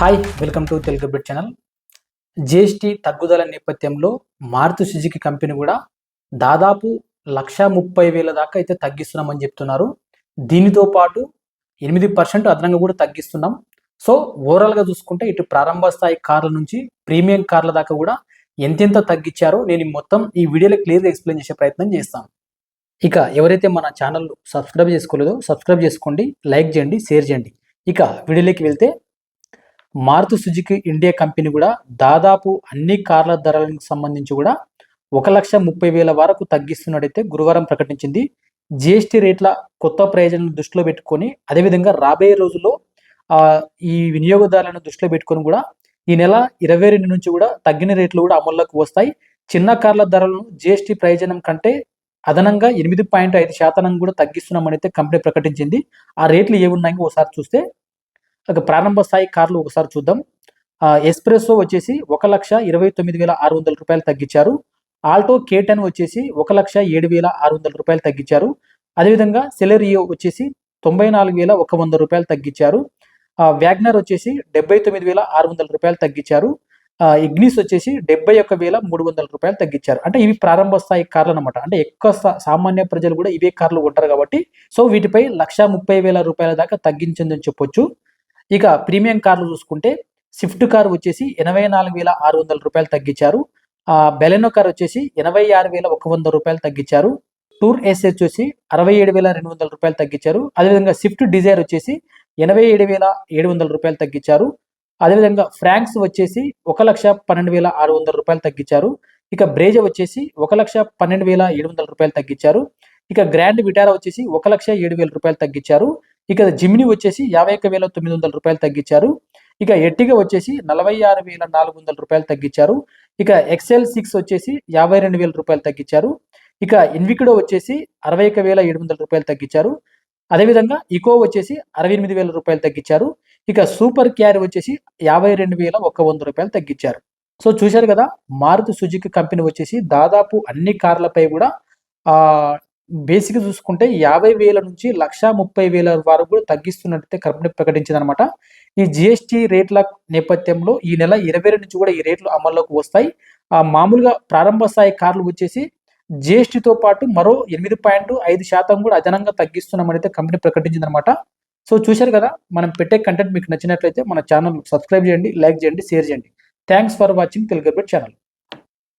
Hi welcome to Telugu bit channel GST తగ్గుదల నేపథ్యంలో Maruti Suzuki company కూడా దాదాపు లక్ష ముప్పై వేల దాకా అయితే తగ్గిస్తున్నామని చెప్తున్నారు. దీనితో పాటు ఎనిమిది పర్సెంట్ అదనంగా కూడా తగ్గిస్తున్నాం. సో ఓవరాల్గా చూసుకుంటే ఇటు ప్రారంభ స్థాయి కార్ల నుంచి ప్రీమియం కార్ల దాకా కూడా ఎంతెంత తగ్గించారో నేను మొత్తం ఈ వీడియోలో క్లియర్గా ఎక్స్ప్లెయిన్ చేసే ప్రయత్నం చేస్తాను ఇక ఎవరైతే మన ఛానల్ సబ్స్క్రైబ్ చేసుకోలేదో సబ్స్క్రైబ్ చేసుకోండి లైక్ చేయండి షేర్ చేయండి. ఇక వీడియోలోకి వెళ్తే మారుతి సుజుకి ఇండియా కంపెనీ కూడా దాదాపు అన్ని కార్ల ధరలకు సంబంధించి కూడా ఒక లక్ష ముప్పై వేల వరకు తగ్గిస్తున్నట్టయితే గురువారం ప్రకటించింది. జిఎస్టీ రేట్ల కొత్త ప్రయోజనం దృష్టిలో పెట్టుకొని అదేవిధంగా రాబోయే రోజుల్లో ఈ వినియోగదారులను దృష్టిలో పెట్టుకొని కూడా ఈ నెల ఇరవై రెండు నుంచి కూడా తగ్గిన రేట్లు కూడా అమల్లోకి వస్తాయి. చిన్న కార్ల ధరలను జిఎస్టీ ప్రయోజనం కంటే అదనంగా ఎనిమిది పాయింట్ ఐదు శాతం కూడా తగ్గిస్తున్నామని అయితే కంపెనీ ప్రకటించింది. ఆ రేట్లు ఏమున్నాయో ఒకసారి చూస్తే ఇక ప్రారంభ స్థాయి కార్లు ఒకసారి చూద్దాం. ఆ, ఎస్ప్రెస్సో వచ్చేసి ఒక లక్ష ఇరవై తొమ్మిది వేల ఆరు వందల రూపాయలు తగ్గించారు. ఆల్టో కేటన్ వచ్చేసి ఒక లక్ష ఏడు వేల ఆరు వందల రూపాయలు తగ్గించారు. అదేవిధంగా సెలెరియో వచ్చేసి తొంభై నాలుగు వేల ఒక వంద రూపాయలు తగ్గించారు. వ్యాగ్నర్ వచ్చేసి డెబ్బై తొమ్మిది వేల ఆరు వందల రూపాయలు తగ్గించారు. ఇగ్నిస్ వచ్చేసి డెబ్బై ఒక్క వేల మూడు వందల రూపాయలు తగ్గించారు. అంటే ఇవి ప్రారంభ స్థాయి కార్లు అనమాట అంటే ఎక్కువ సామాన్య ప్రజలు కూడా ఇవే కార్లు ఉంటారు కాబట్టి సో వీటిపై లక్ష ముప్పై వేల రూపాయల దాకా తగ్గించిందని చెప్పొచ్చు. ఇక ప్రీమియం కార్లు చూసుకుంటే స్విఫ్ట్ కార్ వచ్చేసి ఎనభై నాలుగు వేల ఆరు వందల రూపాయలు తగ్గించారు. ఆ, బెలెనో కార్ వచ్చేసి ఎనభై ఆరు వేల ఒక వంద రూపాయలు తగ్గించారు. టూర్ ఎస్ వచ్చేసి అరవై ఏడు వేల రెండు వందల రూపాయలు తగ్గించారు. అదేవిధంగా స్విఫ్ట్ డిజైర్ వచ్చేసి ఎనభై ఏడు వేల ఏడు వందల రూపాయలు తగ్గించారు. అదేవిధంగా ఫ్రాంక్స్ వచ్చేసి ఒక లక్ష పన్నెండు వేల ఆరు వందల రూపాయలు తగ్గించారు. ఇక బ్రేజ వచ్చేసి ఒక లక్ష పన్నెండు వేల ఏడు వందల రూపాయలు తగ్గించారు. ఇక గ్రాండ్ విటారా వచ్చేసి ఒక లక్ష ఏడు వేల రూపాయలు తగ్గించారు. ఇక జిమిని వచ్చేసి యాభై ఒక్క వేల తొమ్మిది వందల రూపాయలు తగ్గించారు. ఇక ఎట్టిగా వచ్చేసి నలభై ఆరు వేల నాలుగు వందల రూపాయలు తగ్గించారు. ఇక ఎక్సెల్ సిక్స్ వచ్చేసి యాభై రెండు వేల రూపాయలు తగ్గించారు. ఇక ఇన్వికిడో వచ్చేసి అరవై ఒక వేల ఏడు వందల రూపాయలు తగ్గించారు. అదేవిధంగా ఇకో వచ్చేసి అరవై ఎనిమిది వేల రూపాయలు తగ్గించారు. ఇక సూపర్ క్యారీ వచ్చేసి యాభై రెండు వేల ఒక్క వంద రూపాయలు తగ్గించారు. సో చూశారు కదా మారుతి సుజుకి కంపెనీ వచ్చేసి దాదాపు అన్ని కార్లపై కూడా బేసిక్ చూసుకుంటే యాభై వేల నుంచి లక్ష ముప్పై వేల వరకు కూడా తగ్గిస్తున్నట్టయితే కంపెనీ ప్రకటించింది అనమాట ఈ జిఎస్టీ రేట్ల నేపథ్యంలో ఈ నెల ఇరవై రెండు నుంచి కూడా ఈ రేట్లు అమల్లోకి వస్తాయి. ఆ మామూలుగా ప్రారంభ స్థాయి కార్లు వచ్చేసి జిఎస్టీతో పాటు మరో ఎనిమిది పాయింట్ ఐదు శాతం కూడా అదనంగా తగ్గిస్తున్నామని అయితే కంపెనీ ప్రకటించింది అనమాట సో చూశారు కదా మనం పెట్టే కంటెంట్ మీకు నచ్చినట్లయితే మన ఛానల్ సబ్స్క్రైబ్ చేయండి లైక్ చేయండి షేర్ చేయండి. Thanks for watching Telugu channel.